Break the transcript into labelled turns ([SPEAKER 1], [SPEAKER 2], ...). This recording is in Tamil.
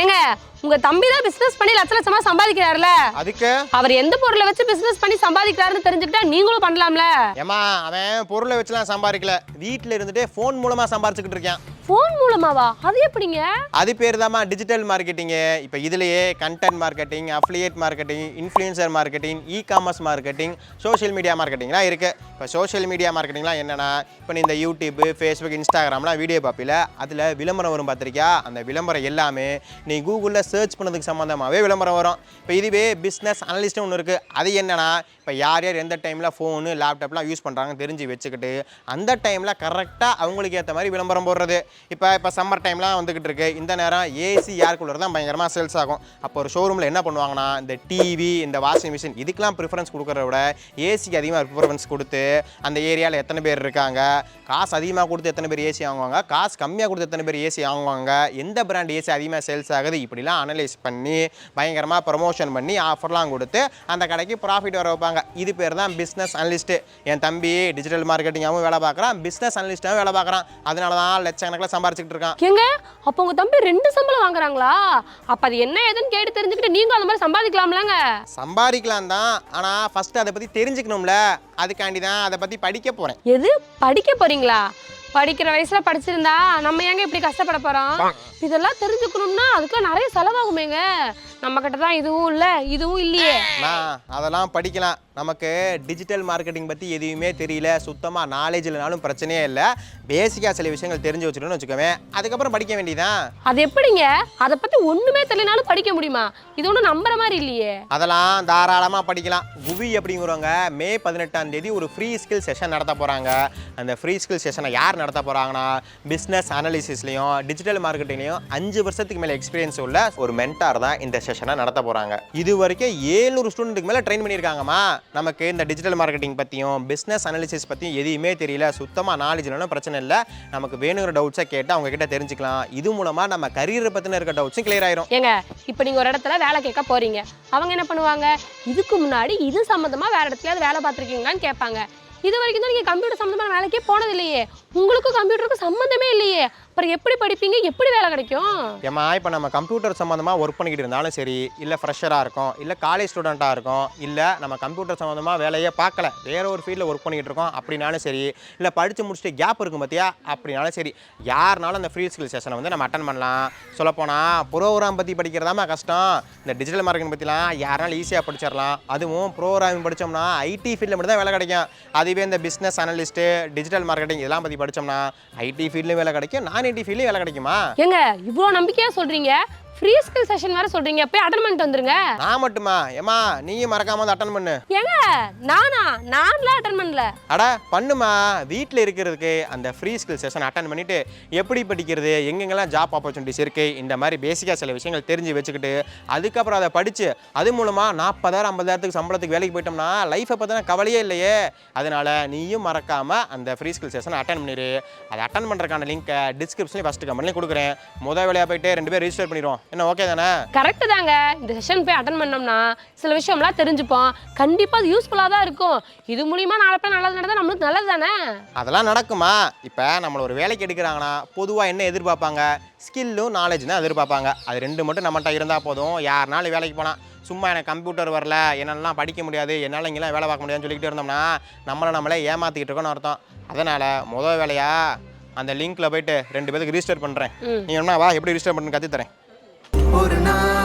[SPEAKER 1] ஏங்க உங்க தம்பி தான் பிசினஸ் பண்ணி லட்ச லட்சமா சம்பாதிக்கிறாருல.
[SPEAKER 2] அதுக்கு?
[SPEAKER 1] அவர் எந்த பொருளை வச்சு பிசினஸ் பண்ணி சம்பாதிக்கிறாருன்னு தெரிஞ்சுக்கிட்டா நீங்களும் பண்ணலாம்ல.
[SPEAKER 2] ஏமா அவன் பொருளை வச்சுலாம் சம்பாதிக்கல. வீட்டில் இருந்துட்டு ஃபோன் மூலமாக சம்பாரிச்சுக்கிட்டு இருக்கான்.
[SPEAKER 1] ஃபோன் மூலமாவா? அது எப்படிங்க?
[SPEAKER 2] அது பேர் தாம்மா டிஜிட்டல் மார்க்கெட்டிங்கு இப்போ இதுலேயே content marketing affiliate marketing influencer marketing e commerce marketing social media மார்க்கெட்டிங்லாம் இருக்குது இப்போ சோஷியல் மீடியா மார்க்கெட்டிங்லாம் என்னென்னா இப்போ நீ இந்த யூடியூப் ஃபேஸ்புக் இன்ஸ்டாகிராம்லாம் வீடியோ பார்ப்பில அதில் விளம்பரம் வரும் பார்த்துருக்கியா? அந்த விளம்பரம் எல்லாமே நீ கூகுளில் சர்ச் பண்ணதுக்கு சம்மந்தமாகவே விளம்பரம் வரும். இப்போ இதுவே பிஸ்னஸ் அனலிஸ்ட்னு ஒன்று இருக்குது அது என்னென்னா இப்போ யார் யார் எந்த டைமில் ஃபோனு லேப்டாப்லாம் யூஸ் பண்ணுறாங்கன்னு தெரிஞ்சு வச்சுக்கிட்டு அந்த டைமில் கரெக்டாக அவங்களுக்கு ஏற்ற மாதிரி விளம்பரம் போடுறது. இப்போ இப்போ சம்மர் டைம்லாம் வந்துக்கிட்டு இருக்கு. இந்த நேரம் ஏசி ஏர் கூலர் தான் பயங்கரமாக சேல்ஸ் ஆகும். அப்போ ஒரு ஷோரூமில் என்ன பண்ணுவாங்கன்னா இந்த டிவி இந்த வாஷிங் மிஷின் இதுக்கெலாம் ப்ரிஃபரன்ஸ் கொடுக்குறத விட ஏசிக்கு அதிகமாக ப்ரிஃபரன்ஸ் கொடுத்து அந்த ஏரியாவில் எத்தனை பேர் இருக்காங்க காசு அதிகமாக கொடுத்து எத்தனை பேர் ஏசி வாங்குவாங்க காசு கம்மியாக கொடுத்து எத்தனை பேர் ஏசி வாங்குவாங்க எந்த பிராண்ட் ஏசி அதிகமாக சேல்ஸ் ஆகுது இப்படிலாம் அனலைஸ் பண்ணி பயங்கரமாக ப்ரொமோஷன் பண்ணி ஆஃபர்லாம் கொடுத்து அந்த கடைக்கு ப்ராஃபிட் வர வைப்பாங்க. இது பேர் தான் பிஸ்னஸ் அனலிஸ்ட்டு என் தம்பி டிஜிட்டல் மார்க்கெட்டிங்காகவும் வேலை பார்க்குறான் பிஸ்னஸ் அனலிஸ்ட்டாகவும் வேலை பார்க்குறான். அதனால தான் லட்சக்கணக்கில் சம்பாரிச்சுக்கிட்டு இருக்கான்.
[SPEAKER 1] ஏங்க அப்போ உங்க தம்பி ரெண்டு சம்பளம் வாங்குறாங்களா? அப்ப அது என்ன ஏதுன்னு கேட்டு தெரிஞ்சுக்கிட்டு நீங்களும் அந்த மாதிரி சம்பாதிக்கலாம்லங்க.
[SPEAKER 2] சம்பாதிக்கலாம் தான் ஆனால் ஃபஸ்ட்டு அதை பற்றி தெரிஞ்சுக்கணும்ல. அதுக்காண்டி தான் அதை பற்றி படிக்க போகிறேன்
[SPEAKER 1] எது? படிக்க போறீங்களா? படிக்கிற வயசுல படிச்சிருந்தா நம்ம ஏங்க இப்படி கஷ்டப்பட போறோம்? இதெல்லாம் தெரிஞ்சுக்கணும்னா அதுக்கெல்லாம் நிறைய செலவாகுமேங்க. நம்ம கிட்ட தான் இதுவும் இல்ல இதுவும் இல்லையே.
[SPEAKER 2] நான் அதெல்லாம் படிக்கலாம். நமக்கு டிஜிட்டல் மார்க்கெட்டிங் பற்றி எதுவுமே தெரியல. சுத்தமாக நாலேஜ் இல்லைனாலும் பிரச்சனையே இல்லை. பேசிக்காக சில விஷயங்கள் தெரிஞ்சு வச்சுக்கணும்னு வச்சுக்கோவேன் அதுக்கப்புறம் படிக்க வேண்டியதான்
[SPEAKER 1] அது எப்படிங்க? அதை பத்தி ஒண்ணுமே தெரியலனாலும் படிக்க முடியுமா? இது ஒன்றும் நம்புற மாதிரி இல்லையே.
[SPEAKER 2] அதெல்லாம் தாராளமாக படிக்கலாம். குவி அப்படிங்கிறவங்க மே பதினெட்டாம் தேதி ஒரு ஃப்ரீ ஸ்கில் செஷன் நடத்த போகிறாங்க அந்த ஃப்ரீ ஸ்கில் செஷனை யார் நடத்த போகிறாங்கன்னா பிஸ்னஸ் அனாலிசிஸ்லையும் டிஜிட்டல் மார்க்கெட்டிங்லையும் அஞ்சு வருஷத்துக்கு மேலே எக்ஸ்பீரியன்ஸ் உள்ள ஒரு மென்டார் தான் இந்த செஷனை நடத்த போகிறாங்க இது வரைக்கும் ஏழ்நூறு ஸ்டூடெண்ட்டுக்கு மேலே ட்ரெயின் பண்ணியிருக்காங்கம்மா. நமக்கு இந்த டிஜிட்டல் மார்க்கெட்டிங் பற்றியும் பிஸ்னஸ் அனாலிசிஸ் பற்றியும் எதுவுமே தெரியல. சுத்தமாக நாலேஜ் இல்லைனா பிரச்சனை இல்லை. நமக்கு வேணுங்கிற டவுட்ஸை கேட்டு அவங்க கிட்ட தெரிஞ்சுக்கலாம். இது மூலமாக நம்ம கரியரை பற்றின இருக்க டவுட்ஸும் கிளியர் ஆயிரும்.
[SPEAKER 1] ஏங்க இப்போ நீங்கள் ஒரு இடத்துல வேலை கேட்க போகிறீங்க அவங்க என்ன பண்ணுவாங்க? இதுக்கு முன்னாடி இது சம்மந்தமாக வேறு இடத்துலயாவது வேலை பார்த்துருக்கீங்களான்னு கேட்பாங்க. இது வரைக்கும் தான் நீங்கள் கம்ப்யூட்டர் சம்மந்தமான வேலைக்கே போனதில்லையே. உங்களுக்கும் கம்ப்யூட்டருக்கும் சம்மந்தமே இல்லையே. அப்புறம் எப்படி படிப்பீங்க? எப்படி வேலை கிடைக்கும்?
[SPEAKER 2] ஏம்மா இப்போ நம்ம கம்ப்யூட்டர் சம்மந்தமாக ஒர்க் பண்ணிக்கிட்டு இருந்தாலும் சரி இல்லை ஃப்ரெஷராக இருக்கும் இல்லை காலேஜ் ஸ்டூடெண்ட்டாக இருக்கும் இல்லை நம்ம கம்ப்யூட்டர் சம்மந்தமாக வேலையே பார்க்கல வேற ஒரு ஃபீல்டில் ஒர்க் பண்ணிக்கிட்டு இருக்கோம் அப்படின்னாலும் சரி இல்லை படித்து முடிச்சுட்டு கேப் இருக்கும் பார்த்தியா அப்படின்னாலும் சரி யாருனாலும் அந்த ஃப்ரீ ஸ்கில் செஷனை வந்து நம்ம அட்டன் பண்ணலாம். சொல்லப்போனால் ப்ரோக்ராம் பற்றி படிக்கிறதாம கஷ்டம். இந்த டிஜிட்டல் மார்க்கெட்டிங் பற்றிலாம் யாருனாலும் ஈஸியாக படிச்சிடலாம். அதுவும் ப்ரோக்ராமிங் படித்தோம்னா ஐடி ஃபீல்டில் மட்டும் தான் வேலை கிடைக்கும். அதுவே இந்த பிஸ்னஸ் அனலிஸ்ட்டு டிஜிட்டல் மார்க்கெட்டிங் இதெல்லாம் பற்றி படிச்சோம்னா ஐடி ஃபீல்ட்லையும் வேலை கிடைக்கும். நான் ஐடி ஃபீல்ட்லையும் வேலை கிடைக்குமா?
[SPEAKER 1] ஏங்க இவ்வளோ நம்பிக்கையா சொல்றீங்க? ஃப்ரீ ஸ்கில் செஷன் வேற சொல்றீங்க. போய் அட்டன் பண்ணிட்டு வந்துருங்க.
[SPEAKER 2] நான் மட்டுமா? ஏமா நீயும் மறக்காம வந்து அட்டன் பண்ணு.
[SPEAKER 1] ஏங்க நானா? நான்லாம் அட்டன் பண்ணல.
[SPEAKER 2] அட பண்ணுமா? வீட்டில் இருக்கிறதுக்கு அந்த ஃப்ரீ ஸ்கில் செஷன் அட்டன் பண்ணிட்டு எப்படி படிக்கிறது எங்கெங்கெல்லாம் ஜாப் ஆப்பர்ச்சுனிட்டிஸ் இருக்கு இந்த மாதிரி பேசிக்காக சில விஷயங்கள் தெரிஞ்சு வச்சுக்கிட்டு அதுக்கப்புறம் அதை படித்து அது மூலமாக நாற்பதாயிரம் ஐம்பதாயிரத்துக்கு சம்பளத்துக்கு வேலைக்கு போயிட்டோம்னா லைஃப்பை பற்றின கவலையே இல்லையே. அதனால நீயும் மறக்காம அந்த ஃப்ரீ ஸ்கில் செஷன் அட்டன் பண்ணிடு அதை அட்டன் பண்ணுறதுக்கான லிங்க்கை டிஸ்கிரிப்ஷன்லேயும் ஃபஸ்ட்டு கமெண்ட்லேயும் கொடுக்குறேன். முதல் வேலையாக போயிட்டு ரெண்டு பேர் ரிஜிஸ்டர் பண்ணிடுவோம். என்ன ஓகே தானே?
[SPEAKER 1] கரெக்டு தாங்க. இந்த செஷன் போய் அட்டன் பண்ணோம்னா சில விஷயம்லாம் தெரிஞ்சுப்போம். கண்டிப்பாக அது யூஸ்ஃபுல்லாக தான் இருக்கும். இது மூலியமா நாளை போய் நல்லது நடந்தால் நம்மளுக்கு நல்லது தானே?
[SPEAKER 2] அதெல்லாம் நடக்குமா? இப்போ நம்மளை ஒரு வேலைக்கு எடுக்கிறாங்கன்னா பொதுவாக என்ன எதிர்பார்ப்பாங்க? ஸ்கில்லும் நாலேஜ் தான் எதிர்பார்ப்பாங்க. அது ரெண்டு மட்டும் நம்மகிட்ட இருந்தால் போதும். யாருனாலும் வேலைக்கு போனால் சும்மா எனக்கு கம்ப்யூட்டர் வரல என்னாலலாம் படிக்க முடியாது என்னால் இங்கெல்லாம் வேலை பார்க்க முடியாதுன்னு சொல்லிக்கிட்டு இருந்தோம்னா நம்மளை நம்மளே ஏமாற்றிக்கிட்டு இருக்கோம்னு அர்த்தம். அதனால் முதல் வேலையா அந்த லிங்க்கில் போயிட்டு ரெண்டு பேருக்கு ரிஜிஸ்டர் பண்ணுறேன். நீ என்ன வா எப்படி ரிஜிஸ்டர் பண்ணுன்னு கற்றுத்தரேன்
[SPEAKER 3] por nós.